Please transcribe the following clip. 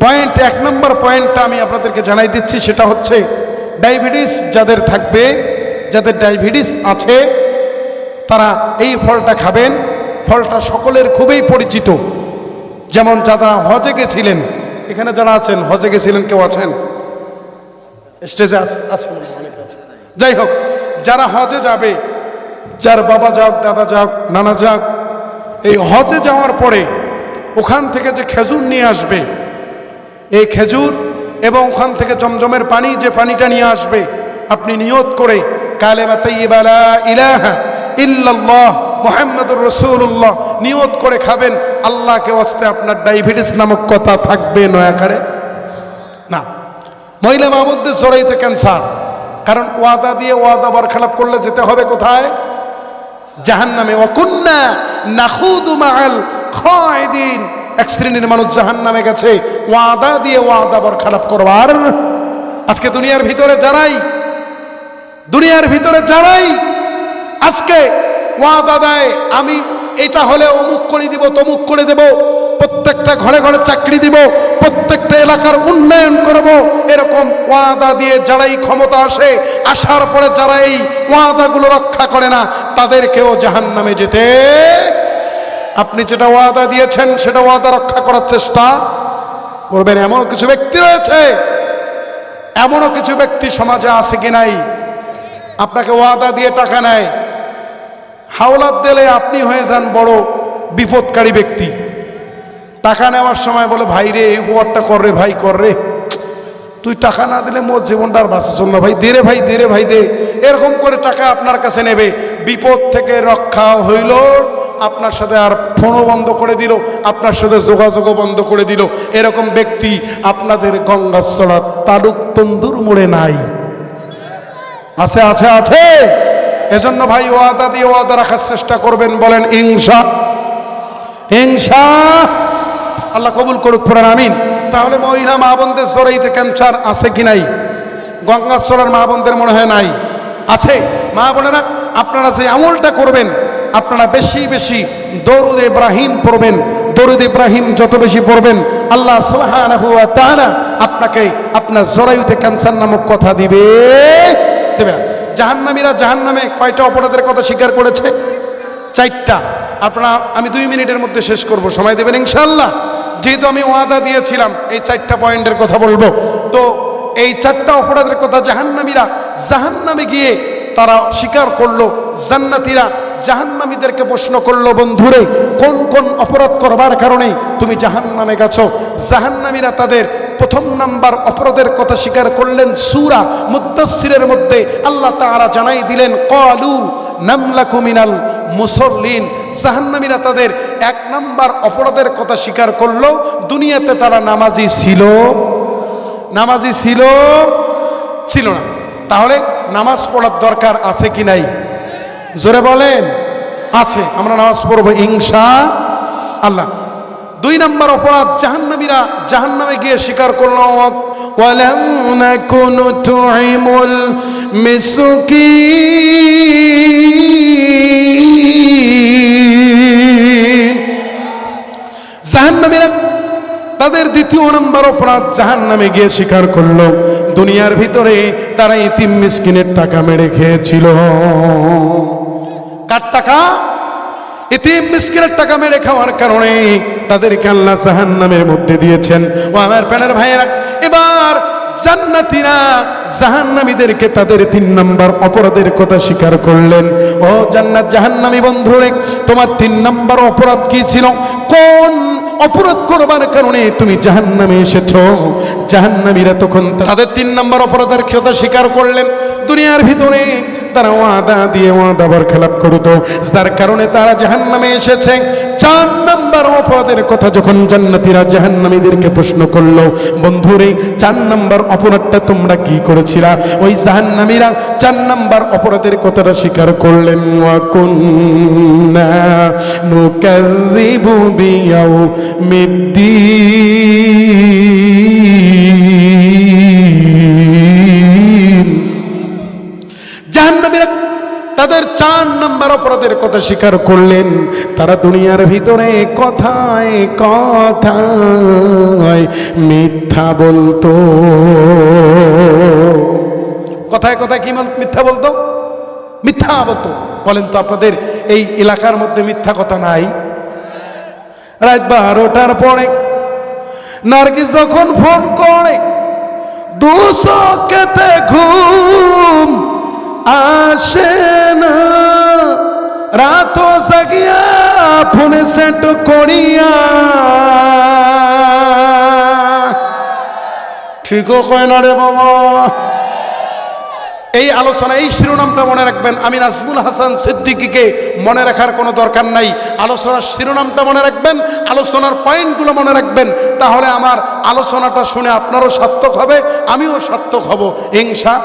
Point, এক নম্বর পয়েন্টটা আমি আপনাদেরকে জানাই দিচ্ছি, সেটা হচ্ছে ডায়াবেটিস যাদের থাকবে, যাদের ডায়াবেটিস আছে, তারা এই ফলটা খাবেন। ফলটা সকলের খুবই পরিচিত। যেমন যারা হজে গেছিলেন, এখানে যারা আছেন, হজে গেছিলেন কেউ আছেন? স্টেজে আছে- আছেন। যাই হোক, যারা হজে যাবে, যার বাবা যাক, দাদা যাক, নানা যাক, এই হজে যাওয়ার পরে ওখান থেকে যে খেজুর নিয়ে আসবে এই খেজুর এবং ওখান থেকে জমজমের পানি, যে পানিটা নিয়ে আসবে, আপনি নিয়ত করে ইলাহা রাসূলুল্লাহ নিয়ত করে খাবেন, আল্লাহকে ওয়াস্তে আপনার ডায়াবেটিস নামক কথা থাকবে নয়াকারে না। মহিলা মাহমুদদের জড়াইতে ক্যান্সার, কারণ ওয়াদা দিয়ে ওয়াদা বরখেলাপ করলে যেতে হবে কোথায়? জাহান্নামে। ওয়াকুন্না নাখুদু মাআল খায়দিন। এক শ্রেণির মানুষ জাহান্নামে গেছে ওয়াদা দিয়ে ওয়াদা বরখেলাপ করবার। আজকে দুনিয়ার ভিতরে যারাই, দুনিয়ার ভিতরে যারাই আজকে ওয়াদা দেয়, আমি এটা হলে অমুক করে দিব, তমুক করে দেব, প্রত্যেকটা ঘরে ঘরে চাকরি দিব, প্রত্যেকটা এলাকার উন্নয়ন করব, এরকম ওয়াদা দিয়ে যারাই ক্ষমতা আসে, আসার পরে যারা এই ওয়াদাগুলো রক্ষা করে না, তাদেরকেও জাহান নামে যেতে। আপনি যেটা ওয়াদা দিয়েছেন, সেটা ওয়াদা রক্ষা করার চেষ্টা করবেন এমন কিছু ব্যক্তি রয়েছে? এমনও কিছু ব্যক্তি সমাজে আছে কি নাই? আপনাকে ওয়াদা দিয়ে টাকা নেয়। হাওলাত দিলে আপনি হয়ে যান বড় বিপদকারী ব্যক্তি। টাকা নেওয়ার সময় বলে, ভাই রে, এই উপহারটা কর রে, ভাই, কর রে। তুই টাকা না দিলে মোর জীবনটা আর চল না। ভাই, দে রে, ভাই, দে রে, ভাই, দে। এরকম করে টাকা আপনার কাছে নেবে। বিপদ থেকে রক্ষা হইল আপনার সাথে আর ফোনও বন্ধ করে দিল, আপনার সাথে যোগাযোগও বন্ধ করে দিল। এরকম ব্যক্তি আপনাদের গঙ্গাচড়া তালুক তন্দুর মোড়ে নাই। আছে আছে আছে। এজন্য ভাই ওয়াদা দিয়ে ওয়াদা রাখার চেষ্টা করবেন, বলেন ইংসা হিংসা আল্লাহ কবুল করুক পুরান আমিন। তাহলে মহিলা মা বোনদের জড়াইতে ক্যান্সার আছে কি নাই? গঙ্গাচড়ার মা বোনদের মনে হয় নাই। আছে। মা বোনেরা, আপনারা যে আমলটা করবেন আপনারা বেশি বেশি দরুদ ইব্রাহিম পড়বেন, দরুদ ইব্রাহিম যত বেশি পড়বেন, আল্লাহ সুবহানাহু ওয়া তাআলা আপনাকে আপনার জরায়ুতে ক্যান্সার নামক কথা দিবে। দেবে না। জাহান্নামীরা জাহান্নামে কয়টা অপরাধের কথা স্বীকার করেছে? চারটা। আপনারা, আমি দুই মিনিটের মধ্যে শেষ করব, সময় দেবেন ইনশাল্লাহ যেহেতু আমি ওয়াদা দিয়েছিলাম, এই চারটা পয়েন্টের কথা বলব। তো এই চারটা অপরাধের কথা জাহান্নামীরা জাহান্নামে গিয়ে তারা স্বীকার করল, জান্নাতীরা জাহান্নামীদেরকে প্রশ্ন করল, বন্ধুরে, কোন কোন অপরাধ করবার কারণে তুমি জাহান্নামে গেছো? জাহান্নামীরা তাদের প্রথম নাম্বার অপরাধের কথা স্বীকার করলেন সুরা মুদাসসিরের মধ্যে। আল্লাহ তাআলা জানাই দিলেন, কলু নামলাকু মিনাল মুসল্লিন। জাহান্নামীরা তাদের এক নাম্বার অপরাধের কথা স্বীকার করল, দুনিয়াতে তারা নামাজি ছিল নামাজি ছিল ছিল না। তাহলে নামাজ পড়ার দরকার আছে কি নাই? জোরে বলেন। আছে, আমরা নামাজ পড়ব হিংসা আল্লাহ। দুই নম্বর অপরাধ, জাহান্নামীরা জাহান্নামে গিয়ে স্বীকার করল। জাহান্নামীরা তাদের দ্বিতীয় নম্বর অপরাধ জাহান নামে গিয়ে স্বীকার করল। দুনিয়ার ভিতরে তারা ইতিম মিসকিনের টাকা মেরে খেয়েছিল। কার টাকা ইতিম মিসকিনের টাকা মেরে খাওয়ার কারণে তাদেরকে আল্লাহ জাহান নামের মধ্যে দিয়েছেন। ও আমার প্যানের ভাইয়েরা, এবার জান্নাতীরা জাহান্নামীদেরকে তাদের তিন নম্বর অপরাধের কথা স্বীকার করলেন। ও জান্নাত জাহান্নামী বন্ধুরে, তোমার তিন নম্বর অপরাধ কি ছিল? কোন অপরাধ করবার কারণে তুমি জাহান্নামে এসেছ? জাহান্নামীরা তখন তাদের তিন নম্বর অপরাধের কথা স্বীকার করলেন। দুনিয়ার ভিতরে তারা ওয়াদা দিয়ে ওয়াদা খেলাপ করতো। তার কারণে তারা জাহান্নামে এসেছে। চার নাম্বার অপরাধের কথা যখন জান্নাতীরা জাহান্নামীদেরকে প্রশ্ন করল, বন্ধুরে, চার নাম্বার অপরাধটা তোমরা কি করেছিলা? ওই জাহান্নামীরা চার নাম্বার অপরাধের কথাটা স্বীকার করলেন ওয়াকুন্না নুকাযিবু বিয়াউমিদ্দিন। তাদের চার নাম্বার অপরাধের কথা স্বীকার করলেন। তারা দুনিয়ার ভিতরে কথায় কথায় মিথ্যা বলতো। কথায় কথায় কি মিথ্যা বলতো? মিথ্যা বলতো। বলেন তো আপনাদের, এই এলাকার মধ্যে মিথ্যা কথা নাই। রাত বারোটার পরে নার্গিস যখন ফোন করে, দুশো কেতে ঘুম আসে না। জাগিয়া সেট করিয়া। না রে বাবা। এই আলোচনা, এই শিরোনামটা মনে রাখবেন। আমি নাজমুল হাসান সিদ্দিকীকে মনে রাখার কোনো দরকার নাই। আলোচনার শিরোনামটা মনে রাখবেন, আলোচনার পয়েন্টগুলো মনে রাখবেন। তাহলে আমার আলোচনাটা শুনে আপনারও সার্থক হবে, আমিও সার্থক হব। হিংসা